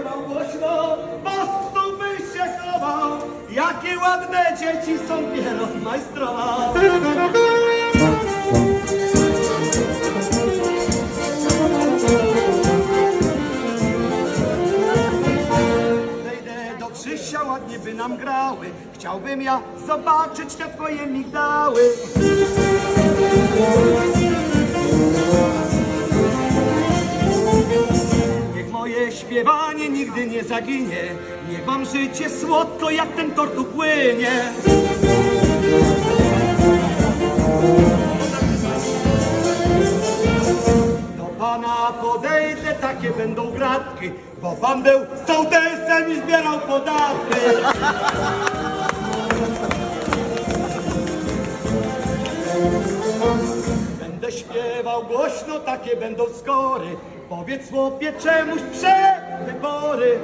śpiewał głośno, mostu byś się chował. Jakie ładne dzieci są pieron majstrowa. Krzysia ładnie by nam grały Chciałbym ja zobaczyć te twoje migdały Śpiewanie nigdy nie zaginie. Niech wam życie słodko jak ten tort upłynie. Do pana podejdę, takie będą gratki, bo pan był sołtysem i zbierał podatki. Śpiewał głośno, takie będą skory. Powiedz chłopie czemuś przewybory.